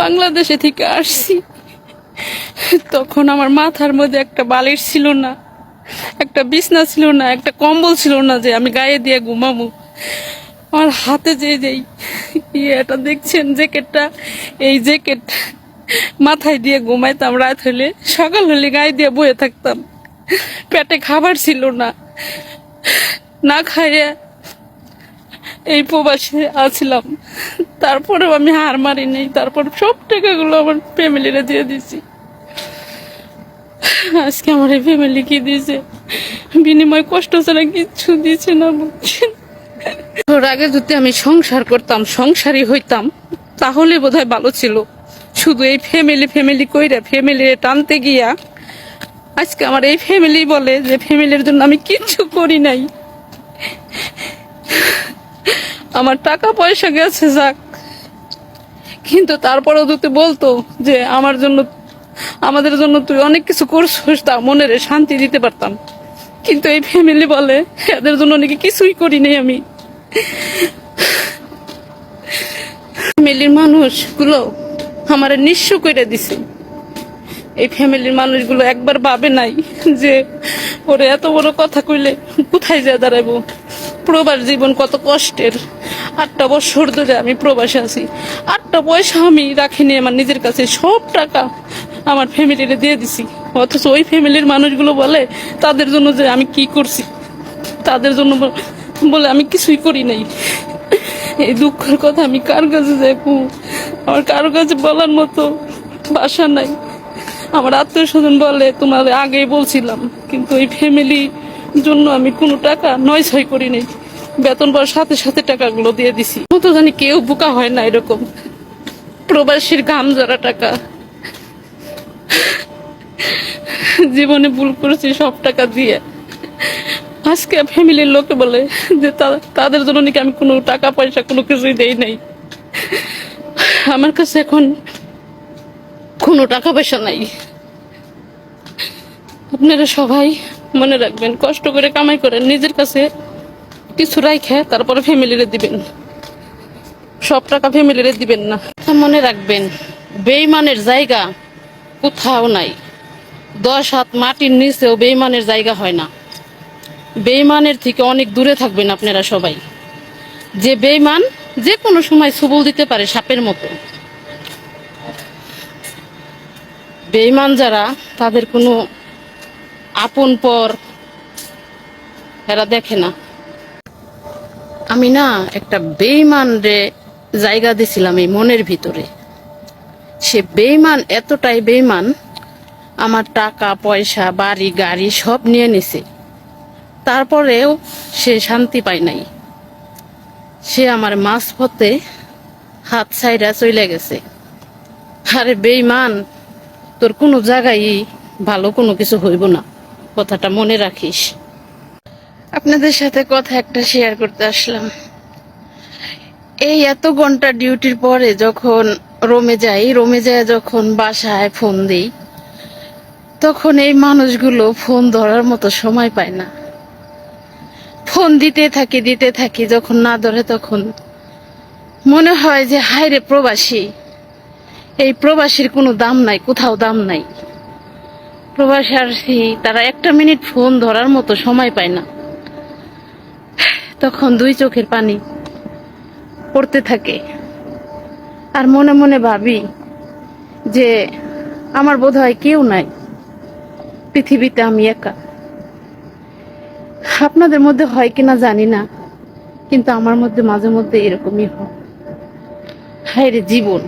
বাংলাদেশে থেকে আসছি। তখন আমার মাথার মধ্যে একটা বালিশ ছিল না, একটা বিছনা ছিল না, একটা কম্বল ছিল না যে আমি গায়ে দিয়ে ঘুমাবো। আমার হাতে যে যেই ইয়েটা দেখছেন, জ্যাকেটটা, এই জ্যাকেট মাথায় দিয়ে ঘুমাইতাম রাত হলে সকাল হলে গায়ে দিয়ে বয়ে থাকতাম। পেটে খাবার ছিল না না খাইয়ে এই প্রবাসে আছিলাম। তারপরেও আমি হার মারি নেই তারপর সব টাকাগুলো আমার ফ্যামিলিরে দিয়ে দিছি। আজকে আমার এই ফ্যামিলি কি দিয়েছে বিনিময় কষ্ট ছাড়া কিচ্ছু দিয়েছে না বুঝছেন ওর আগে যদি আমি সংসার করতাম সংসারই হইতাম, তাহলে বোধহয় ভালো ছিল। শুধু এই ফ্যামিলি ফ্যামিলি কইরা ফ্যামিলি টানতে গিয়া, আজকে আমার এই ফ্যামিলি বলে যে ফ্যামিলির জন্য আমি কিচ্ছু করি নাই। আমার টাকা পয়সা গেছে, যাক। কিন্তু তারপরেও যদি বলতো যে আমার জন্য, আমাদের জন্য তুই অনেক কিছু করছিস, তা মনের শান্তি দিতে পারতাম। কিন্তু এই ফ্যামিলি বলে, এদের জন্য নাকি কিছুই করি নাই আমি। ফ্যামিলির মানুষগুলো আমার নিঃস্ব করে দিছে। এই ফ্যামিলির মানুষগুলো একবার ভাবে নাই যে ওরে এত বড় কথা কইলে কোথায় যা দাঁড়াবো প্রবাস জীবন কত কষ্টের। আটটা বছর ধরে আমি প্রবাসে আছি। আটটা পয়সা আমি রাখিনি আমার নিজের কাছে সব টাকা আমার ফ্যামিলিরে দিয়ে দিছি। অথচ ওই ফ্যামিলির মানুষগুলো বলে, তাদের জন্য যে আমি কি করছি? তাদের জন্য বলে আমি কিছুই করি নাই। এই দুঃখের কথা আমি কার কাছে দেখব আমার কারও কাছে বলার মতো বাসা নাই। আমার আত্মীয় স্বজন বলে, তোমার আগেই বলছিলাম, কিন্তু ওই ফ্যামিলি জন্য আমি কোনো টাকা নয় ছয় করি নাই। বেতন পাওয়ার সাথে সাথে টাকাগুলো দিয়ে দিছি। মতো জানি কেউ বোকা হয় না এরকম। প্রবাসীর ঘাম জড়া টাকা। জীবনে ভুল করেছি সব টাকা দিয়ে। আজকে ফ্যামিলির লোকে বলে যে তাদের জন্য নাকি আমি কোনো টাকা, পয়সা কোনো কিছুই দেই নাই। আমার কাছে এখন কোনো টাকা, পয়সা নাই। আপনারা সবাই মনে রাখবেন, কষ্ট করে কামাই করেন, নিজের কাছে কিছু রাইখে তারপরে ফ্যামিলিরে দিবেন। সব টাকা ফ্যামিলিরে দিবেন না। মনে রাখবেন, বেইমানের জায়গা কোথাও নাই। দশ হাত মাটির নিচেও বেইমানের জায়গা হয় না। বেইমানের থেকে অনেক দূরে থাকবেন আপনারা সবাই। যে বেইমান যে কোনো সময় সুবল দিতে পারে সাপের মতো। বেইমান যারা, তাদের কোনো আপন পর এরা দেখে না। আমি না একটা বেইমান রে জায়গা দিছিলাম এই মনের ভিতরে। সে বেইমান এতটাই বেইমান আমার টাকা, পয়সা, বাড়ি, গাড়ি সব নিয়ে নিছে। তারপরেও সে শান্তি পায় নাই। সে আমার মাছ পথে হাত ছাইরা চলে গেছে। আরে বেইমান তোর কোনো জায়গায় ভালো কোনো কিছু হইব না, কথাটা মনে রাখিস। আপনাদের সাথে কথা একটা শেয়ার করতে আসলাম। এই এত ঘণ্টা ডিউটির পরে যখন রোমে যাই, রোমে যায় যখন বাসায় ফোন দিই, তখন এই মানুষগুলো ফোন ধরার মতো সময় পায় না। ফোন দিতে থাকি দিতে থাকি, যখন না ধরে তখন মনে হয় যে হায় রে প্রবাসী, এই প্রবাসীর কোনো দাম নাই, কোথাও দাম নাই। প্রবাসী তারা একটা মিনিট ফোন ধরার মতো সময় পায় না। তখন দুই চোখের পানি পড়তে থাকে। আর মনে মনে ভাবি যে আমার বোধ হয় কেউ নাই। পৃথিবীতে আমি একা। আপনাদের মধ্যে হয় কিনা জানি না, কিন্তু আমার মধ্যে মাঝে মধ্যে এরকমই হয়। হায় রে জীবন।